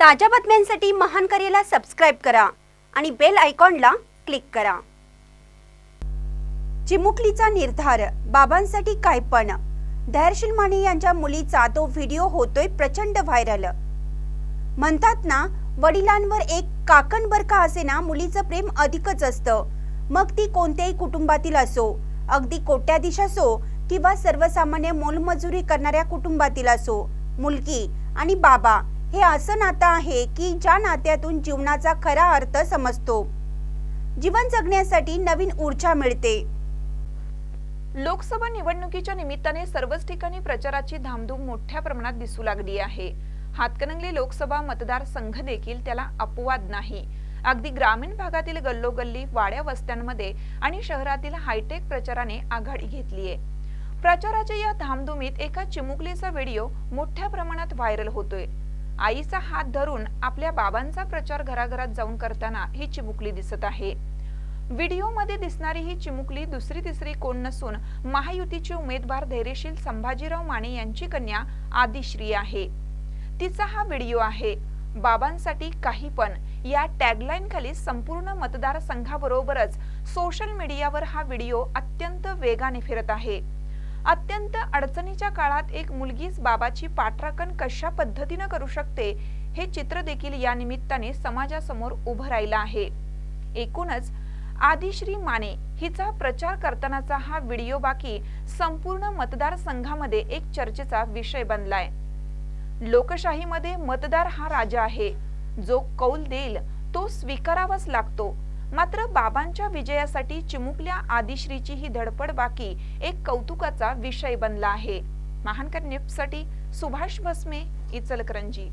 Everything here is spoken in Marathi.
ताज्या बातम्यांसाठी महान करेला सबस्क्राईब करा आणि बेल आयकॉनला क्लिक करा. चिमुकलीचा निर्धार बाबांसाठी काय पण. धैर्यशील माने यांच्या मुलीचा तो व्हिडिओ होतोय प्रचंड व्हायरल म्हणतात ना वडिलांवर एक काकणभर का असेना मुलीचं प्रेम अधिकच असतं. मग ती कोणत्याही कुटुंबातील असो अगदी कोट्याधीश असो किंवा सर्वसामान्य मोलमजुरी करणाऱ्या कुटुंबातील असो मुलगी आणि बाबा हे असं नातं आहे की ज्या नात्यातून जीवनाचा खरा अर्थ समजतो. जीवन जगण्यासाठी नवीन ऊर्जा मिळते. लोकसभा निवडणुकीच्या निमित्ताने सर्वच ठिकाणी प्रचाराची धामधूम मोठ्या प्रमाणात दिसू लागली आहे. हातकणंगले लोकसभा मतदारसंघ देखील त्याला अपवाद नाही. अगदी ग्रामीण भागातील गल्लोगल्ली वाड्या वस्त्यांमध्ये आणि शहरातील हायटेक प्रचाराने आघाडी घेतलीये. प्रचाराच्या या धामधुमीत एका चिमुकलीचा व्हिडिओ मोठ्या प्रमाणात व्हायरल होतोय. आईचा हात धरून आपल्या बाबांचा प्रचार घराघरात जाऊन करताना ही चिमुकली दिसत आहे. व्हिडिओमध्ये दिसणारी ही चिमुकली दुसरी तिसरी कोण नसून महायुतीचे उमेदवार धैर्यशील संभाजीराव माने यांची कन्या आदिश्री आहे. तिचा हा व्हिडिओ आहे. बाबांसाठी काही पण. या टॅगलाईन खाली संपूर्ण मतदारसंघाबरोबरच सोशल मीडियावर हा व्हिडिओ अत्यंत वेगाने फिरत आहे. अत्यंत अडचणीच्या काळात एक मुलगीच बाबाची पाठराखण कशा पद्धतीनं करू शकते हे चित्र देखील या निमित्ताने समाजासमोर उभं राहिलं आहे. एकूणच आदिश्री माने हिचा प्रचार करतानाचा हा व्हिडिओ बाकी संपूर्ण मतदारसंघामध्ये एक चर्चेचा विषय बनलाय. लोकशाहीमध्ये मतदार हा राजा आहे. जो कौल देईल तो स्वीकारावाच लागतो. मात्र बाबांच्या विजयासाठी चिमुकल्या आदिश्रीची ही धडपड बाकी एक कौतुकाचा विषय बनला आहे. महानकर न्यूजसाठी सुभाष भस्मे इचलकरंजी.